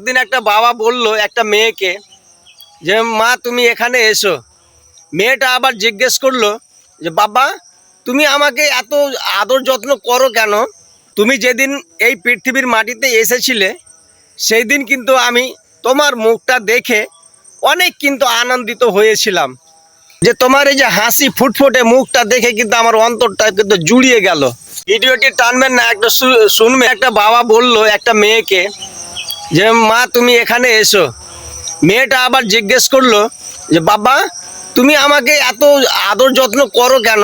একদিন একটা বাবা বলল একটা মেয়েকে যে, মা, তুমি এখানে এসো। মেয়েটা আবার জিজ্ঞেস করল যে, বাবা, তুমি আমাকে এত আদর যত্ন করো কেন? তুমি যেদিন এই পৃথিবীর মাটিতে এসেছিলে সেই দিন কিন্তু আমি তোমার মুখটা দেখে অনেক কিন্তু আনন্দিত হয়েছিলাম। যে, তোমার এই যে হাসি ফুটফুটে মুখটা দেখে কিন্তু আমার অন্তরটা কিন্তু জুড়িয়ে গেল। ভিডিওটি টানবেন না, একটা শুনবে একটা বাবা বলল একটা মেয়েকে যে, মা, তুমি এখানে এসো। মেয়েটা আবার জিজ্ঞেস করল যে, বাবা, তুমি আমাকে এত আদর যত্ন করো কেন?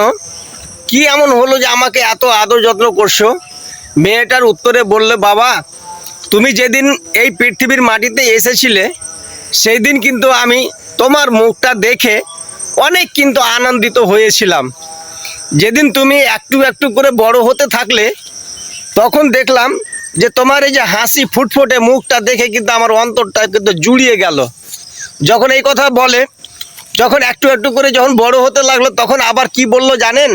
কি এমন হলো যে আমাকে এত আদর যত্ন করছ? মেয়েটার উত্তরে বললে, বাবা, তুমি যেদিন এই পৃথিবীর মাটিতে এসেছিলে সেই দিন কিন্তু আমি তোমার মুখটা দেখে অনেক কিন্তু আনন্দিত হয়েছিলাম। যেদিন তুমি একটু একটু করে বড় হতে থাকলে, তখন দেখলাম যে তোমার এই যে হাসি ফুটফুটে মুখটা দেখে কিন্তু আমার অন্তরটা কিন্তু জুড়িয়ে গেল। যখন এই কথা বলে, যখন একটু একটু করে যখন বড় হতে লাগল, তখন আবার কি বলল জানেন?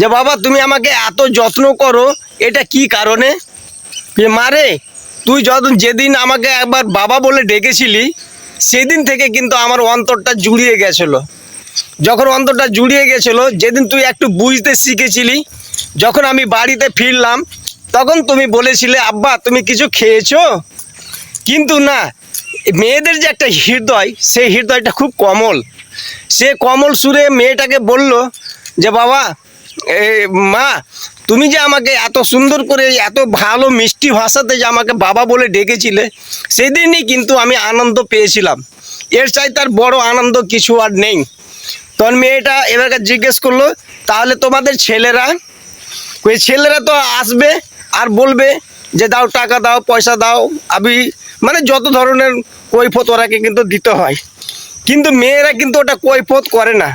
যে বাবা, তুমি আমাকে এত যত্ন করো, এটা কি কারণে? যে মারে তুই যখন যেদিন আমাকে একবার বাবা বলে ডেকেছিলি, সেদিন থেকে কিন্তু আমার অন্তরটা জুড়িয়ে গেছিল। যখন অন্তরটা জুড়িয়ে গেছিল, যেদিন তুই একটু বুঝতে শিখেছিলি, যখন আমি বাড়িতে ফিরলাম তখন তুমি বলেছিলে, আব্বা, তুমি কিছু খেয়েছো? কিন্তু না, মেয়েদের যে একটা হৃদয়, সেই হৃদয়টা খুব কমল। সে কমল সুরে মেয়েটাকে বলল যে, বাবা মা, তুমি যে আমাকে এত সুন্দর করে, এত ভালো মিষ্টি ভাষাতে যে আমাকে বাবা বলে ডেকেছিলে, সেদিনই কিন্তু আমি আনন্দ পেয়েছিলাম। এর চাই তার বড় আনন্দ কিছু আর নেই। তখন মেয়েটা এবার জিজ্ঞেস করল, তাহলে তোমাদের ছেলেরা, ওই ছেলেরা তো আসবে আর বলবে যে দাও, টাকা দাও, পয়সা দাও, আমি মানে যত ধরনের কৈফত ওরাকে কিন্তু দিতে হয়। কিন্তু মেয়েরা কিন্তু ওটা কৈফত করে না।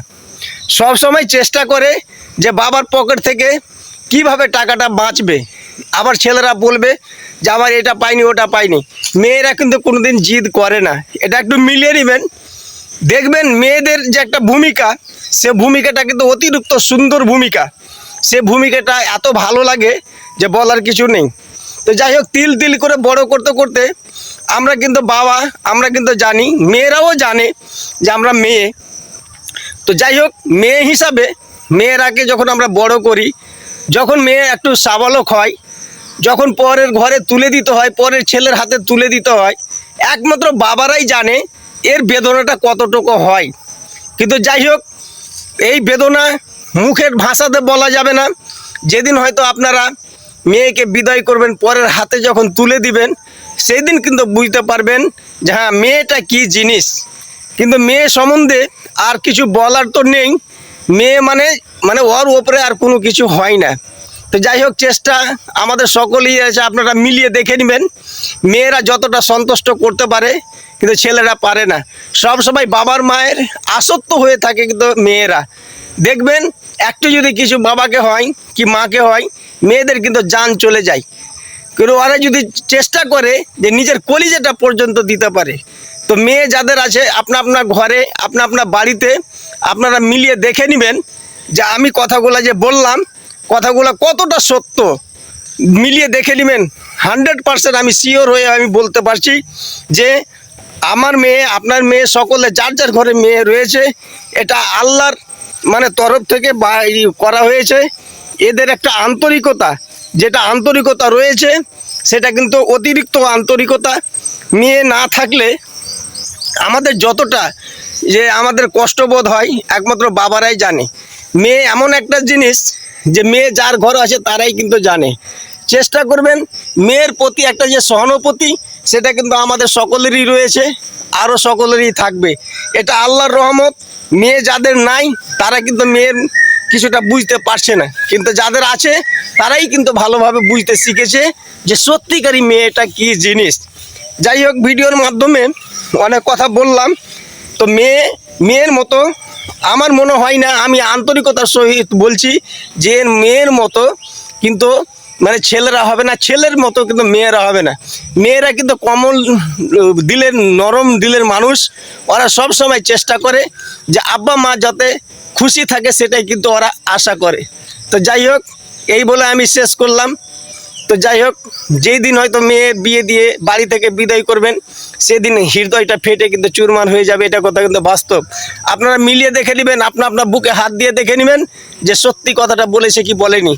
সব সময় চেষ্টা করে যে বাবার পকেট থেকে কীভাবে টাকাটা বাঁচবে। আবার ছেলেরা বলবে যে আমার এটা পাইনি, ওটা পাইনি। মেয়েরা কিন্তু কোনোদিন জিদ করে না। এটা একটু মিলিয়ে নেবেন। দেখবেন মেয়েদের যে একটা ভূমিকা, সে ভূমিকাটা কিন্তু অতিরিক্ত সুন্দর ভূমিকা। সে ভূমিকাটা এত ভালো লাগে যে বলার কিছু নেই। তো যাই হোক, তিল তিল করে বড় করতে করতে আমরা কিন্তু বাবা, আমরা কিন্তু জানি, মেয়েরাও জানে যে আমরা মেয়ে। তো যাই হোক, মেয়ে হিসাবে মেয়েরাকে যখন আমরা বড় করি, যখন মেয়ে একটু সাবালক হয়, যখন পরের ঘরে তুলে দিতে হয়, পরের ছেলের হাতে তুলে দিতে হয়, একমাত্র বাবারাই জানে এর বেদনাটা কতটুকু হয়। কিন্তু যাই হোক, এই বেদনা মুখের ভাষাতে বলা যাবে না। যেদিন হয়তো আপনারা মেয়েকে বিদায় করবেন, পরের হাতে যখন তুলে দিবেন সেই দিন কিন্তু বুঝতে পারবেন যে হ্যাঁ মেয়েটা কি জিনিস। কিন্তু মেয়ে সম্বন্ধে আর কিছু বলার তো নেই। মেয়ে মানে মানে ওর ওপরে আর কোনো কিছু হয় না। তো যাই হোক, চেষ্টা আমাদের সকলেই আছে, আপনারা মিলিয়ে দেখে নেবেন। মেয়েরা যতটা সন্তুষ্ট করতে পারে, কিন্তু ছেলেরা পারে না। সব সময় বাবার মায়ের আসক্ত হয়ে থাকে কিন্তু মেয়েরা। দেখবেন, একটু যদি কিছু বাবাকে হয় কি মাকে হয়, মেয়েদের কিন্তু যান চলে যায়। কিন্তু ওরা যদি চেষ্টা করে যে নিজের কলিজাটা পর্যন্ত দিতে পারে। তো মেয়ে যাদের আছে, আপনা আপনার ঘরে, আপনা আপনার বাড়িতে, আপনারা মিলিয়ে দেখে নেবেন। যে আমি কথাগুলো যে বললাম কথাগুলো কতটা সত্য? মিলিয়ে দেখে নেবেন। হান্ড্রেড পারসেন্ট আমি শিওর হয়ে আমি বলতে পারছি যে, আমার মেয়ে, আপনার মেয়ে, সকলে যার যার ঘরে মেয়ে রয়েছে, এটা আল্লাহর মানে তরফ থেকে করা হয়েছে। এদের একটা আন্তরিকতা, যেটা আন্তরিকতা রয়েছে, সেটা কিন্তু অতিরিক্ত আন্তরিকতা। মেয়ে না থাকলে আমাদের যতটা যে আমাদের কষ্টবোধ হয়, একমাত্র বাবারাই জানে। মেয়ে এমন একটা জিনিস যে মেয়ে যার ঘর আছে তারাই কিন্তু জানে। চেষ্টা করবেন, মেয়ের প্রতি একটা যে সহানুভূতি, সেটা কিন্তু আমাদের সকলেরই রয়েছে, আরও সকলেরই থাকবে। এটা আল্লাহর রহমত, মেয়ে যাদের নাই, তারা কিন্তু মেয়ের কিছুটা বুঝতে পারছে না। কিন্তু যাদের আছে, তারাই কিন্তু ভালোভাবে বুঝতে শিখেছে যে সত্যিকারই মেয়েটা কি জিনিস। যাই হোক, ভিডিওর মাধ্যমে অনেক কথা বললাম। তো মেয়ে, মেয়ের মতো, আমার মনে হয় না, আমি আন্তরিকতার সহিত বলছি যে মেয়ের মতো কিন্তু মানে ছেলেরা হবে না, ছেলের মতো কিন্তু মেয়েরা হবে না। মেয়েরা কিন্তু কমল, দিলের, নরম দিলের মানুষ, ওরা সব সময় চেষ্টা করে যে আব্বা মা যাতে খুশি থাকে সেটাই কিন্তু ওরা আশা করে। তো যাই হোক, এই বলে আমি শেষ করলাম। তো যাই হোক, যেই দিন হয়তো মেয়ে বিয়ে দিয়ে বাড়ি থেকে বিদায় করবেন, সেদিন হৃদয়টা ফেটে কিন্তু চুরমার হয়ে যাবে, এটা কথা কিন্তু বাস্তব। আপনারা মিলিয়ে দেখে নেবেন আপনার আপনার বুকে হাত দিয়ে দেখে নেবেন যে সত্যি কথাটা বলেছে কি বলেনি।